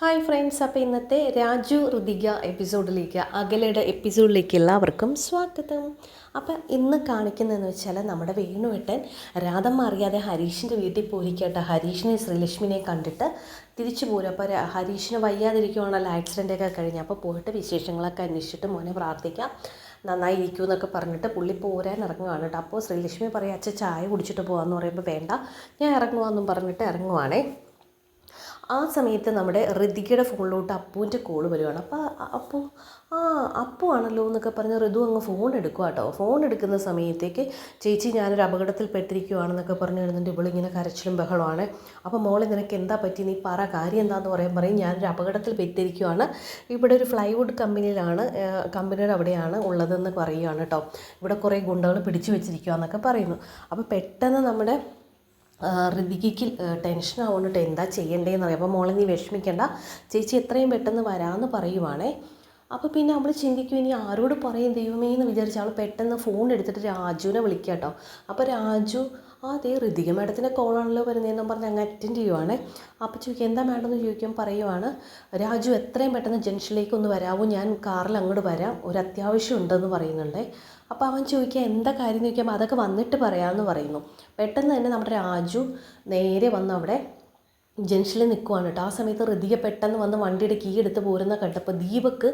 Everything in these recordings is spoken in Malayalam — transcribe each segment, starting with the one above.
ഹായ് ഫ്രണ്ട്സ് അപ്പോൾ ഇന്നത്തെ രാജു ഋതിക എപ്പിസോഡിലേക്ക് അകലയുടെ എപ്പിസോഡിലേക്ക് എല്ലാവർക്കും സ്വാഗതം. അപ്പം ഇന്ന് കാണിക്കുന്നതെന്ന് വെച്ചാൽ നമ്മുടെ വേണുവേട്ടൻ രാധമ്മ അറിയാതെ ഹരീഷിന്റെ വീട്ടിൽ പോയിരിക്കട്ടെ ഹരീഷിനെ ശ്രീലക്ഷ്മിനെ കണ്ടിട്ട് തിരിച്ചു പോരും. അപ്പോൾ ഹരീഷിന് വയ്യാതിരിക്കുവാണല്ലോ ആക്സിഡന്റൊക്കെ കഴിഞ്ഞ്. അപ്പോൾ പോയിട്ട് വിശേഷങ്ങളൊക്കെ അന്വേഷിച്ചിട്ട് മോനെ പ്രാർത്ഥിക്കാം. നന്നായി ഇരിക്കൂ എന്നൊക്കെ പറഞ്ഞിട്ട് പുള്ളി പോരാൻ ഇറങ്ങുവാണ് കേട്ടോ. അപ്പോൾ ശ്രീലക്ഷ്മി പറയാം അച്ഛൻ ചായ കുടിച്ചിട്ട് പോകാമെന്ന് പറയുമ്പോൾ വേണ്ട. ഞാൻ ഇറങ്ങുവാന്നും പറഞ്ഞിട്ട് ഇറങ്ങുവാണേ. ആ സമയത്ത് നമ്മുടെ ഋതികയുടെ ഫോണിലോട്ട് അപ്പുവിന്റെ കോൾ വരുവാണ്. അപ്പോൾ അപ്പോൾ ആ അപ്പു ആണല്ലോ എന്നൊക്കെ പറഞ്ഞ് ഋതു അങ്ങ് ഫോൺ എടുക്കുക കേട്ടോ ഫോൺ എടുക്കുന്ന സമയത്തേക്ക് ചേച്ചി ഞാനൊരു അപകടത്തിൽ പെട്ടിരിക്കുവാണെന്നൊക്കെ പറഞ്ഞ് വരുന്നുണ്ട് ഇവളിങ്ങനെ കരച്ചിലും ബഹളമാണ് അപ്പോൾ മോളെ നിനക്ക് എന്താ പറ്റി? നീ പറ കാര്യം എന്താണെന്ന് പറയാൻ പറയും. ഞാനൊരു അപകടത്തിൽ പെട്ടിരിക്കുവാണ് ഇവിടെ ഒരു ഫ്ലൈവുഡ് കമ്പനിയിലാണ് കമ്പനിയുടെ അവിടെയാണ് ഉള്ളതെന്ന് പറയുകയാണ് കേട്ടോ ഇവിടെ കുറേ ഗുണ്ടകൾ പിടിച്ചു വെച്ചിരിക്കുക എന്നൊക്കെ പറയുന്നു. അപ്പോൾ പെട്ടെന്ന് നമ്മുടെ ഋതികയ്ക്ക് ടെൻഷൻ ആവുന്നിട്ട് എന്താ ചെയ്യേണ്ടതെന്ന് അറിയാം അപ്പോൾ മോളെ നീ വിഷമിക്കേണ്ട. ചേച്ചി എത്രയും പെട്ടെന്ന് വരാമെന്ന് പറയുവാണേ. അപ്പോൾ പിന്നെ നമ്മൾ ചിന്തിക്കും ഇനി ആരോട് പറയും ദൈവമേ എന്ന് വിചാരിച്ച് അവൾ പെട്ടെന്ന് ഫോൺ എടുത്തിട്ട് രാജുവിനെ വിളിക്കുക കേട്ടോ അപ്പോൾ രാജു അതേ ഋതിക മാഡത്തിന്റെ കോളാണല്ലോ വരുന്നതെന്ന് പറഞ്ഞ് അങ്ങ് അറ്റൻഡ് ചെയ്യുവാണ്. അപ്പോൾ ചോദിക്കുക എന്താ മാഡം? എന്ന് ചോദിക്കാൻ പറയുവാണ് രാജു എത്രയും പെട്ടെന്ന് ജംഗ്ഷനിലേക്ക് ഒന്ന് വരാമോ ഞാൻ കാറിൽ അങ്ങോട്ട് വരാം. ഒരു അത്യാവശ്യം ഉണ്ടെന്ന് പറയുന്നുണ്ട്. അപ്പോൾ അവൻ ചോദിക്കുക എന്താ കാര്യം? എന്ന് ചോദിക്കുമ്പോൾ അതൊക്കെ വന്നിട്ട് പറയാമെന്ന് പറയുന്നു. പെട്ടെന്ന് തന്നെ നമ്മുടെ രാജു നേരെ വന്ന് അവിടെ ജംഗ്ഷനിൽ നിൽക്കുവാണ് കേട്ടോ. ആ സമയത്ത് ഋതിക പെട്ടെന്ന് വന്ന് വണ്ടിയുടെ കീ എടുത്ത് പോരുന്ന കണ്ടപ്പോൾ ദീപക്ക്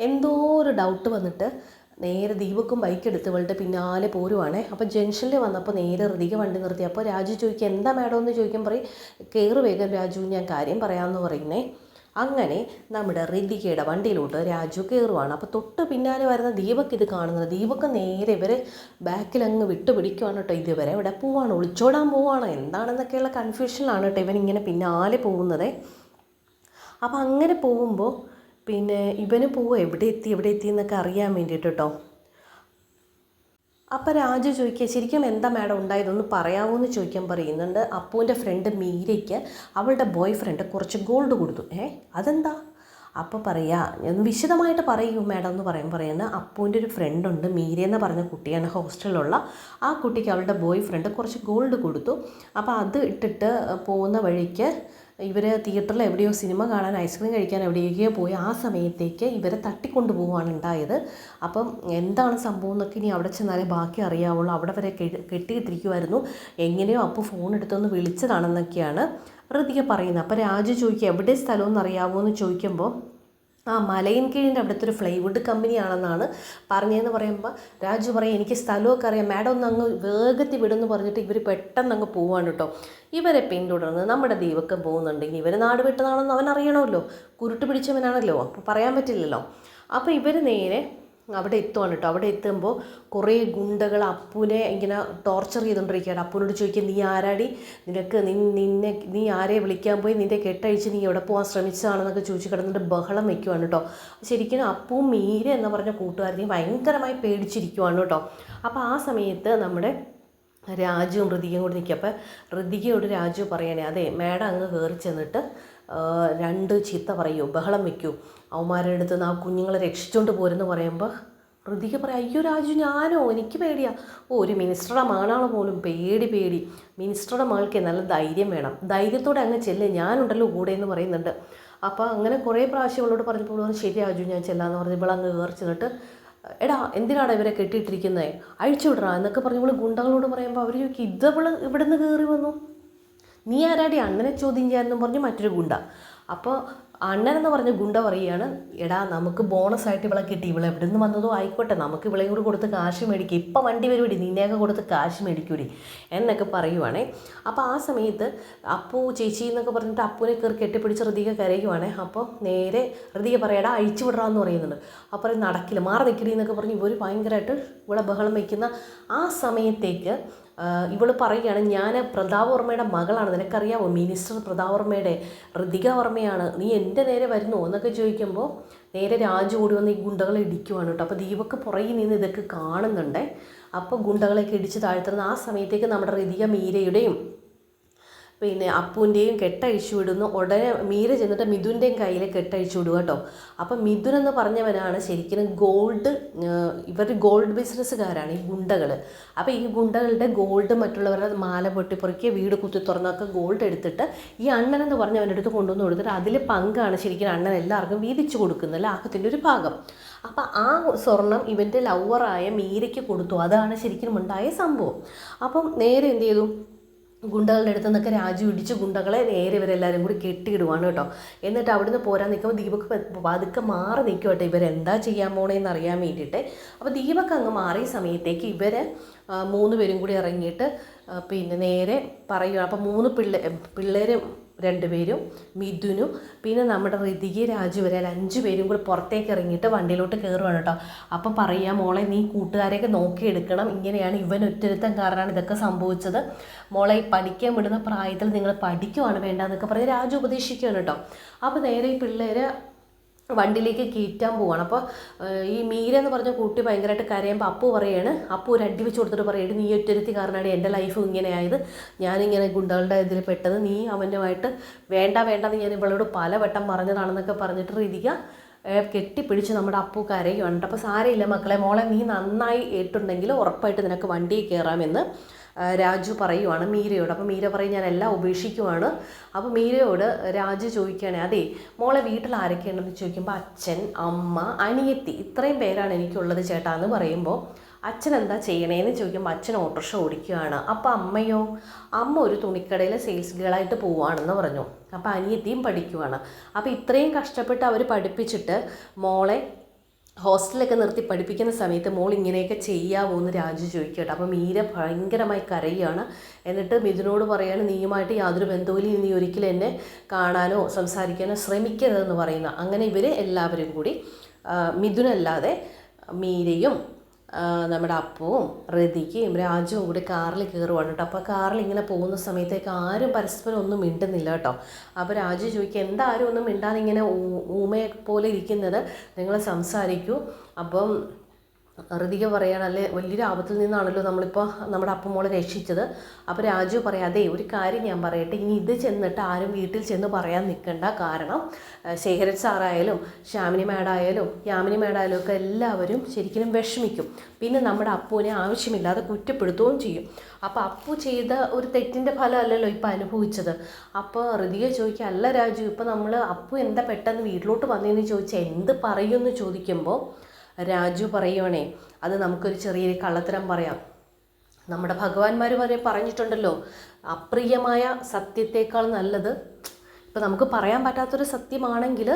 എന്തോ ഒരു ഡൗട്ട് വന്നിട്ട് നേരെ ദീപക്കും ബൈക്ക് എടുത്ത് ഇവളുടെ പിന്നാലെ പോരുവാണേ. അപ്പോൾ ജംഗ്ഷനിൽ വന്നപ്പോൾ നേരെ ഋതിക വണ്ടി നിർത്തി. അപ്പോൾ രാജു ചോദിക്കുക എന്താ മാഡം എന്ന് ചോദിക്കാൻ പറയും കയറ് വേഗം രാജു ഞാൻ കാര്യം പറയാമെന്ന് പറയുന്നേ. അങ്ങനെ നമ്മുടെ ഋതികയുടെ വണ്ടിയിലോട്ട് രാജു കയറുവാണ് അപ്പോൾ തൊട്ട് പിന്നാലെ വരുന്ന ദീപക്ക് ഇത് കാണുന്നത്. ദീപക്ക് നേരെ ഇവരെ ബാക്കിൽ അങ്ങ് വിട്ടു പിടിക്കുവാണ് കേട്ടോ ഇതുവരെ. ഇവിടെ പോവാണ് ഒളിച്ചോടാൻ പോവാണ്. എന്താണെന്നൊക്കെയുള്ള കൺഫ്യൂഷനിലാണ് കേട്ടോ ഇവൻ ഇങ്ങനെ പിന്നാലെ പോകുന്നത്. അപ്പോൾ അങ്ങനെ പോകുമ്പോൾ പിന്നെ ഇവന് പോവുക എവിടെ എത്തി എവിടെ എത്തി എന്നൊക്കെ അറിയാൻ വേണ്ടിയിട്ട് കേട്ടോ അപ്പോൾ രാജു ചോദിക്കുക ശരിക്കും എന്താ മാഡം ഉണ്ടായതൊന്ന് പറയാമോ എന്ന് ചോദിക്കാൻ പറയുന്നുണ്ട്. അപ്പുവിന്റെ ഫ്രണ്ട് മീരയ്ക്ക് അവളുടെ ബോയ് ഫ്രണ്ട് കുറച്ച് ഗോൾഡ് കൊടുത്തു. ഏ അതെന്താ? അപ്പോൾ പറയാ ഞാൻ വിശദമായിട്ട് പറയൂ മാഡം എന്ന് പറയാൻ പറയുന്നത് അപ്പുവിന്റെ ഒരു ഫ്രണ്ടുണ്ട് മീര എന്ന് പറഞ്ഞ കുട്ടിയാണ് ഹോസ്റ്റലിലുള്ള. ആ കുട്ടിക്ക് അവളുടെ ബോയ് ഫ്രണ്ട് കുറച്ച് ഗോൾഡ് കൊടുത്തു. അപ്പോൾ അത് ഇട്ടിട്ട് പോകുന്ന വഴിക്ക് ഇവർ തിയേറ്ററിൽ എവിടെയോ സിനിമ കാണാൻ ഐസ്ക്രീം കഴിക്കാൻ എവിടെയൊക്കെയോ പോയി ആ സമയത്തേക്ക് ഇവരെ തട്ടിക്കൊണ്ടു പോവുകയാണ് ഉണ്ടായത്. അപ്പം എന്താണ് സംഭവം എന്നൊക്കെ ഇനി അവിടെ ചെന്നാലേ ബാക്കി അറിയാവുള്ളൂ. അവിടെ വരെ കെട്ടി- കെട്ടിയിട്ടിരിക്കുമായിരുന്നു എങ്ങനെയോ അപ്പോൾ ഫോൺ എടുത്തൊന്ന് വിളിച്ചതാണെന്നൊക്കെയാണ് ഋതിക പറയുന്നത്. അപ്പോൾ രാജു ചോദിക്കുക എവിടെ സ്ഥലമെന്ന് അറിയാമോ എന്ന് ചോദിക്കുമ്പോൾ ആ മലയൻ കീഴിന്റെ അവിടുത്തെ ഒരു ഫ്ലൈവുഡ് കമ്പനിയാണെന്നാണ് പറഞ്ഞതെന്ന് പറയുമ്പോൾ രാജു പറയും എനിക്ക് സ്ഥലമൊക്കെ അറിയാം. മാഡം ഒന്ന് അങ്ങ് വേഗത്തിൽ വിടുമെന്ന് പറഞ്ഞിട്ട് ഇവർ പെട്ടെന്ന് അങ്ങ് പോവാണ് കേട്ടോ ഇവരെ പിന്തുടർന്ന് നമ്മുടെ ദൈവക്കം പോകുന്നുണ്ടെങ്കിൽ ഇവർ നാട് വിട്ടതാണെന്ന് അവൻ അറിയണമല്ലോ. കുരുട്ട് പിടിച്ചവനാണല്ലോ. അപ്പോൾ പറയാൻ പറ്റില്ലല്ലോ. അപ്പോൾ ഇവർ നേരെ അവിടെ എത്തുവാണ് കേട്ടോ. അവിടെ എത്തുമ്പോൾ കുറേ ഗുണ്ടകൾ അപ്പുനെ ഇങ്ങനെ ടോർച്ചർ ചെയ്തുകൊണ്ടിരിക്കുകയാണ്. അപ്പുനോട് ചോദിക്കുക നീ ആരാടി? നിനക്ക് നിന്നെ നീ ആരെ വിളിക്കാൻ പോയി? നിന്റെ കെട്ടഴിച്ച് നീ എവിടെ പോകാൻ ശ്രമിച്ചതാണെന്നൊക്കെ ചോദിച്ച് കിടന്നിട്ട് ബഹളം വയ്ക്കുവാണ് കേട്ടോ. ശരിക്കും അപ്പും മീര എന്ന് പറഞ്ഞ കൂട്ടുകാരനെ ഭയങ്കരമായി പേടിച്ചിരിക്കുവാണ് കേട്ടോ. അപ്പോൾ ആ സമയത്ത് നമ്മുടെ രാജുവും ഋതികയും കൂടി നിൽക്കുക. അപ്പോൾ ഋതികയോട് രാജു പറയണേ അതെ മാഡം അങ്ങ് കയറി ചെന്നിട്ട് രണ്ട് ചീത്ത പറയൂ ബഹളം വയ്ക്കൂ അവന്മാരുടെ അടുത്ത് നിന്ന് ആ കുഞ്ഞുങ്ങളെ രക്ഷിച്ചുകൊണ്ട് പോരെന്ന് പറയുമ്പോൾ ഋതിക പറയാം അയ്യോ രാജു ഞാനോ? എനിക്ക് പേടിയാ. ഓ ഒരു മിനിസ്റ്ററുടെ മകളാണോ പോലും പേടി പേടി. മിനിസ്റ്ററുടെ മകൾക്ക് നല്ല ധൈര്യം വേണം. ധൈര്യത്തോടെ അങ്ങ് ചെല്ല് ഞാനുണ്ടല്ലോ കൂടെ എന്ന് പറയുന്നുണ്ട്. അപ്പോൾ അങ്ങനെ കുറേ പ്രാവശ്യം അവളോട് പറഞ്ഞപ്പോൾ പറഞ്ഞു, ശരി രാജു ഞാൻ ചെല്ലാന്ന് പറഞ്ഞ്. ഇവളങ്ങ് കയറി ചെന്നിട്ട് എടാ എന്തിനാണ് ഇവരെ കെട്ടിയിട്ടിരിക്കുന്നത് അഴിച്ചു വിടറാ എന്നൊക്കെ പറഞ്ഞ് നമ്മൾ ഗുണ്ടകളോട് പറയുമ്പോൾ അവർ ചോദിക്കും ഇതവൾ ഇവിടുന്ന് കയറി വന്നു? നീ ആരാടി? അണ്ണനെ ചോദ്യം ചെയ്യാമെന്നും പറഞ്ഞ് മറ്റൊരു ഗുണ്ട. അപ്പോൾ അണ്ണൻ എന്ന് പറഞ്ഞ ഗുണ്ട പറയുകയാണ് എടാ നമുക്ക് ബോണസ് ആയിട്ട് ഇവളെ കിട്ടി. ഇവളെ എവിടെ നിന്ന് വന്നതോ ആയിക്കോട്ടെ. നമുക്ക് ഇവളെയും കൂടി കൊടുത്ത് കാശ് മേടിക്കും. ഇപ്പം വണ്ടി വരുവിടി. നിന്നെയൊക്കെ കൊടുത്ത് കാശ് മേടിക്കൂടി. എന്നൊക്കെ പറയുവാണേ. അപ്പോൾ ആ സമയത്ത് അപ്പു ചേച്ചി എന്നൊക്കെ പറഞ്ഞിട്ട് അപ്പുവിനെ കയറി കെട്ടിപ്പിടിച്ച് ഹൃദിക കരയുവാണേ. അപ്പോൾ നേരെ ഋതിക പറയടാ അഴിച്ചു വിടറാന്ന് പറയുന്നുണ്ട്. അപ്പോൾ നടക്കില്ല. മാറി നിൽക്കടി എന്നൊക്കെ പറഞ്ഞ് ഇവർ ഭയങ്കരമായിട്ട് ഇവിടെ ബഹളം വയ്ക്കുന്ന ആ സമയത്തേക്ക് ഇവൾ പറയുകയാണ് ഞാൻ പ്രതാപവർമ്മയുടെ മകളാണ്. നിനക്കറിയാമോ മിനിസ്റ്റർ പ്രതാപവർമ്മയുടെ ഋതിക വർമ്മയാണ്. നീ എന്റെ നേരെ വരുന്നോ? എന്നൊക്കെ ചോദിക്കുമ്പോൾ നേരെ രാജു ഓടി വന്ന് ഈ ഗുണ്ടകളെ ഇടിക്കുവാണ് കേട്ടോ. അപ്പോൾ ദീപക്ക് പുറകിൽ നിന്ന് ഇതൊക്കെ കാണുന്നുണ്ട്. അപ്പോൾ ഗുണ്ടകളെയൊക്കെ ഇടിച്ച് താഴ്ത്തുന്ന ആ സമയത്തേക്ക് നമ്മുടെ ഋതിക മീരയുടെയും പിന്നെ അപ്പുവിന്റെയും കെട്ടഴിച്ചു വിടുന്നു. ഉടനെ മീര ചെന്നിട്ട് മിഥുന്റെയും കയ്യിൽ കെട്ടഴിച്ചു വിടുക കേട്ടോ. അപ്പം മിഥുൻ എന്ന് പറഞ്ഞവനാണ് ശരിക്കും ഗോൾഡ് ഇവർ ഗോൾഡ് ബിസിനസ്സുകാരാണ് ഈ ഗുണ്ടകൾ അപ്പോൾ ഈ ഗുണ്ടകളുടെ ഗോൾഡ് മറ്റുള്ളവരുടെ മാല പൊട്ടിപ്പുറക്കിയ വീട് കുത്തി തുറന്നൊക്കെ ഗോൾഡ് എടുത്തിട്ട് ഈ അണ്ണൻ എന്ന് പറഞ്ഞവന്റെ അടുത്ത് കൊണ്ടുവന്ന് കൊടുത്തിട്ട് അതിൽ പങ്കാണ് ശരിക്കും അണ്ണൻ എല്ലാവർക്കും വീതിച്ചു കൊടുക്കുന്നത് ലാഭത്തിന്റെ ഒരു ഭാഗം. അപ്പം ആ സ്വർണം ഇവന്റെ ലവറായ മീരയ്ക്ക് കൊടുത്തു. അതാണ് ശരിക്കും ഉണ്ടായ സംഭവം. അപ്പം നേരെ എന്ത് ചെയ്തു? ഗുണ്ടകളുടെ അടുത്ത് നിന്നൊക്കെ രാജു ഇടിച്ച് ഗുണ്ടകളെ നേരെ ഇവരെല്ലാവരും കൂടി കെട്ടിയിടുവാണ് കേട്ടോ. എന്നിട്ട് അവിടുന്ന് പോരാൻ നിൽക്കുമ്പോൾ ദീപക് പതുക്കെ മാറി നിൽക്കും കേട്ടോ. ഇവരെന്താ ചെയ്യാൻ പോണേന്ന് അറിയാൻ വേണ്ടിയിട്ട്. അപ്പോൾ ദീപക് അങ്ങ് മാറിയ സമയത്തേക്ക് ഇവർ മൂന്ന് പേരും കൂടി ഇറങ്ങിയിട്ട് പിന്നെ നേരെ പറയുക അപ്പോൾ മൂന്ന് പിള്ളേ പിള്ളേർ രണ്ടുപേരും മിഥുനും പിന്നെ നമ്മുടെ ഋതികി രാജു വരെ അഞ്ച് പേരും കൂടി പുറത്തേക്ക് ഇറങ്ങിയിട്ട് വണ്ടിയിലോട്ട് കയറുവാണ് കേട്ടോ. അപ്പം പറയാം മോളെ നീ കൂട്ടുകാരെയൊക്കെ നോക്കിയെടുക്കണം ഇങ്ങനെയാണ് ഇവൻ ഒറ്റരുത്തം കാരണമാണ് ഇതൊക്കെ സംഭവിച്ചത്. മോളെ ഈ പഠിക്കാൻ വിടുന്ന പ്രായത്തിൽ നിങ്ങൾ പഠിക്കുവാണ് വേണ്ടതെന്നൊക്കെ പറഞ്ഞ് രാജു ഉപദേശിക്കുകയാണ് കേട്ടോ. അപ്പോൾ നേരെ ഈ പിള്ളേർ വണ്ടിയിലേക്ക് കയറ്റാൻ പോവാണ്. അപ്പോൾ ഈ മീര എന്ന് പറഞ്ഞ കുട്ടി ഭയങ്കരമായിട്ട് കരയുമ്പോൾ അപ്പു പറയാണ് അപ്പു ഒരു അടി വെച്ച് കൊടുത്തിട്ട് പറയുന്നത് നീ ഒറ്റരുത്തി കാരണമാണ് എന്റെ ലൈഫ് ഇങ്ങനെയായത് ഞാനിങ്ങനെ ഗുണ്ടകളുടെ ഇതിൽ പെട്ടത്. നീ അവനുമായിട്ട് വേണ്ട വേണ്ടെന്ന് ഞാൻ ഇവളോട് പലവട്ടം പറഞ്ഞതാണെന്നൊക്കെ പറഞ്ഞിട്ട് രീതിക്ക കെട്ടിപ്പിടിച്ച് നമ്മുടെ അപ്പു കരയുണ്ട് അപ്പോൾ സാരയില്ല മക്കളെ മോളെ നീ നന്നായി ഏറ്റുണ്ടെങ്കിൽ ഉറപ്പായിട്ട് നിനക്ക് വണ്ടിയിൽ കയറാമെന്ന് രാജു പറയുവാണ് മീരയോട്. അപ്പോൾ മീര പറയും ഞാൻ എല്ലാം ഉപേക്ഷിക്കുവാണ്. അപ്പോൾ മീരയോട് രാജു ചോദിക്കുകയാണെ അതെ മോളെ വീട്ടിൽ ആരൊക്കെയുണ്ടെന്ന് ചോദിക്കുമ്പോൾ അച്ഛൻ അമ്മ അനിയത്തി ഇത്രയും പേരാണ് എനിക്കുള്ളത് ചേട്ടാ എന്ന് പറയുമ്പോൾ അച്ഛൻ എന്താ ചെയ്യണേന്ന് ചോദിക്കുമ്പോൾ അച്ഛൻ ഓട്ടോറിക്ഷ ഓടിക്കുകയാണ് അപ്പോൾ അമ്മയോ അമ്മ ഒരു തുണിക്കടയിൽ സെയിൽസ് ഗേളായിട്ട് പോവുകയാണെന്ന് പറഞ്ഞു. അപ്പോൾ അനിയത്തിയും പഠിക്കുവാണ്. അപ്പോൾ ഇത്രയും കഷ്ടപ്പെട്ട് അവർ പഠിപ്പിച്ചിട്ട് മോളെ ഹോസ്റ്റലൊക്കെ നിർത്തി പഠിപ്പിക്കുന്ന സമയത്ത് മോൾ ഇങ്ങനെയൊക്കെ ചെയ്യാവോ എന്ന് രാജു ചോദിക്കട്ടെ. അപ്പോൾ മീര ഭയങ്കരമായി കരയുകയാണ് എന്നിട്ട് മിഥുനോട് പറയാണ് നീയുമായിട്ട് യാതൊരു ബന്ധവുമില്ല. നീ ഒരിക്കലും എന്നെ കാണാനോ സംസാരിക്കാനോ ശ്രമിക്കരുതെന്ന് പറയുന്ന. അങ്ങനെ ഇവർ എല്ലാവരും കൂടി മിഥുനല്ലാതെ മീരയും നമ്മുടെ അപ്പവും റതിക്കും രാജുവും കൂടി കാറിൽ കയറുവാണ് കേട്ടോ. അപ്പോൾ കാറിൽ ഇങ്ങനെ പോകുന്ന സമയത്തേക്ക് ആരും പരസ്പരം ഒന്നും മിണ്ടുന്നില്ല കേട്ടോ. അപ്പോൾ രാജു ചോദിക്കുക എന്താ ആരും ഒന്നും മിണ്ടാതെ ഇങ്ങനെ ഊമയെ പോലെ ഇരിക്കുന്നത്? നിങ്ങൾ സംസാരിക്കൂ. അപ്പം ഋതിക പറയാണ് അല്ലെ വലിയൊരു ആപത്തിൽ നിന്നാണല്ലോ നമ്മളിപ്പോൾ നമ്മുടെ അപ്പമോളെ രക്ഷിച്ചത്. അപ്പോൾ രാജു പറയാം അതെ ഒരു കാര്യം ഞാൻ പറയട്ടെ ഇനി ഇത് ചെന്നിട്ട് ആരും വീട്ടിൽ ചെന്ന് പറയാൻ നിൽക്കണ്ട കാരണം ശേഖരൻ സാറായാലും ശ്യാമിനി മാഡായാലും യാമിനി മാഡായാലും ഒക്കെ എല്ലാവരും ശരിക്കും വിഷമിക്കും. പിന്നെ നമ്മുടെ അപ്പുവിനെ ആവശ്യമില്ലാതെ കുറ്റപ്പെടുത്തുകയും ചെയ്യും. അപ്പോൾ അപ്പു ചെയ്ത ഒരു തെറ്റിന്റെ ഫലമല്ലല്ലോ ഇപ്പോൾ അനുഭവിച്ചത്. അപ്പോൾ ഋതിക ചോദിക്കുക അല്ല രാജു ഇപ്പോൾ നമ്മൾ അപ്പു എന്താ പെട്ടെന്ന് വീട്ടിലോട്ട് വന്നതെന്ന് ചോദിച്ചാൽ എന്ത് പറയുമെന്ന് ചോദിക്കുമ്പോൾ രാജു പറയുവാണേ അത് നമുക്കൊരു ചെറിയൊരു കള്ളത്തരം പറയാം. നമ്മുടെ ഭഗവാന്മാർ വരെ പറഞ്ഞിട്ടുണ്ടല്ലോ അപ്രിയമായ സത്യത്തേക്കാൾ നല്ലത്. ഇപ്പം നമുക്ക് പറയാൻ പറ്റാത്തൊരു സത്യമാണെങ്കിൽ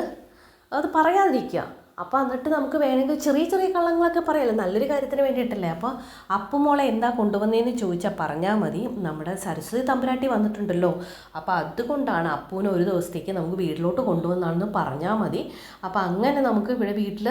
അത് പറയാതിരിക്കുക. അപ്പോൾ എന്നിട്ട് നമുക്ക് വേണമെങ്കിൽ ചെറിയ ചെറിയ കള്ളങ്ങളൊക്കെ പറയാമല്ലോ നല്ലൊരു കാര്യത്തിന് വേണ്ടിയിട്ടല്ലേ. അപ്പോൾ അപ്പുമോളെ എന്താ കൊണ്ടുവന്നതെന്ന് ചോദിച്ചാൽ പറഞ്ഞാൽ മതി. നമ്മുടെ സരസ്വതി തമ്പുരാട്ടി വന്നിട്ടുണ്ടല്ലോ. അപ്പോൾ അതുകൊണ്ടാണ് അപ്പൂനെ ഒരു ദിവസത്തേക്ക് നമുക്ക് വീട്ടിലോട്ട് കൊണ്ടുവന്നാണെന്ന് പറഞ്ഞാൽ മതി. അപ്പോൾ അങ്ങനെ നമുക്ക് ഇവിടെ വീട്ടിൽ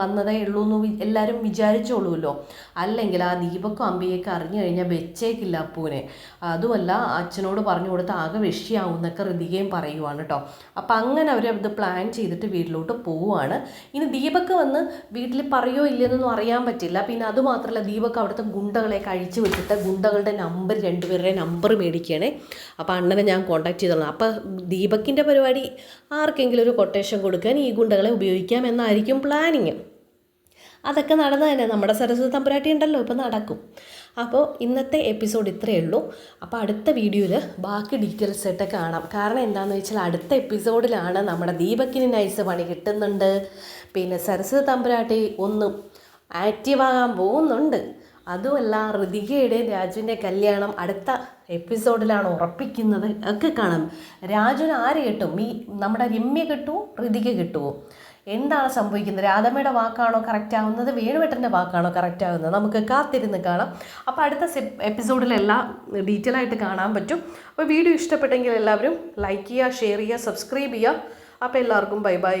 വന്നതേ ഉള്ളൂ എന്ന് എല്ലാവരും വിചാരിച്ചോളൂല്ലോ. അല്ലെങ്കിൽ ആ ദീപക്കും അമ്പിയൊക്കെ അറിഞ്ഞു കഴിഞ്ഞാൽ വെച്ചേക്കില്ല അപ്പൂനെ. അതുമല്ല അച്ഛനോട് പറഞ്ഞു കൊടുത്ത് ആകെ വിഷയാവും എന്നൊക്കെ ഋതികയും പറയുവാണ് കേട്ടോ അപ്പം അങ്ങനെ അവർ അത് പ്ലാൻ ചെയ്തിട്ട് വീട്ടിലോട്ട് പോവുകയാണ് ഇനി ദീപക്ക് വന്ന് വീട്ടിൽ പറയോ ഇല്ലെന്നൊന്നും അറിയാൻ പറ്റില്ല. പിന്നെ അതുമാത്രമല്ല ദീപക്ക് അവിടുത്തെ ഗുണ്ടകളെ കഴിച്ചു വിട്ടിട്ട് ഗുണ്ടകളുടെ നമ്പർ രണ്ടുപേരുടെ നമ്പർ മേടിക്കുകയാണേ. അപ്പോൾ അണ്ണനെ ഞാൻ കോൺടാക്ട് ചെയ്തോളാം. അപ്പോൾ ദീപക്കിന്റെ പരിപാടി ആർക്കെങ്കിലും ഒരു കൊട്ടേഷൻ കൊടുക്കാൻ ഈ ഗുണ്ടകളെ ഉപയോഗിക്കാം എന്നായിരിക്കും പ്ലാനിങ് അതൊക്കെ നടന്നു തന്നെ നമ്മുടെ സരസ്വതി തമ്പുരാട്ടി ഉണ്ടല്ലോ ഇപ്പം നടക്കും. അപ്പോൾ ഇന്നത്തെ എപ്പിസോഡ് ഇത്രയേ ഉള്ളൂ. അപ്പോൾ അടുത്ത വീഡിയോയിൽ ബാക്കി ഡീറ്റെയിൽസ് ആയിട്ട് കാണാം. കാരണം എന്താണെന്ന് വെച്ചാൽ അടുത്ത എപ്പിസോഡിലാണ് നമ്മുടെ ദീപക്കിന് നൈസ് പണി കിട്ടുന്നുണ്ട്. പിന്നെ സരസ്വതി തമ്പുരാട്ടി ഒന്നും ആക്റ്റീവ് ആകാൻ പോകുന്നുണ്ട്. അതുമല്ല ഋതികയുടെയും രാജുവിന്റെ കല്യാണം അടുത്ത എപ്പിസോഡിലാണ് ഉറപ്പിക്കുന്നത്. ഒക്കെ കാണാം. രാജുവിന് ആര് കിട്ടും? ഈ നമ്മുടെ രമ്യ കിട്ടുമോ ഋതിക കിട്ടുമോ എന്താണ് സംഭവിക്കുന്നത്? രാധമ്മയുടെ വാക്കാണോ കറക്റ്റ് ആവുന്നത്? വേണുവേട്ടന്റെ വാക്കാണോ കറക്റ്റ് ആവുന്നത്? നമുക്ക് കാത്തിരുന്ന് കാണാം. അപ്പോൾ അടുത്ത എപ്പിസോഡിലെല്ലാം ഡീറ്റെയിൽ ആയിട്ട് കാണാൻ പറ്റും. അപ്പോൾ വീഡിയോ ഇഷ്ടപ്പെട്ടെങ്കിൽ എല്ലാവരും ലൈക്ക് ചെയ്യുക ഷെയർ ചെയ്യുക സബ്സ്ക്രൈബ് ചെയ്യുക. അപ്പോൾ എല്ലാവർക്കും ബൈ ബൈ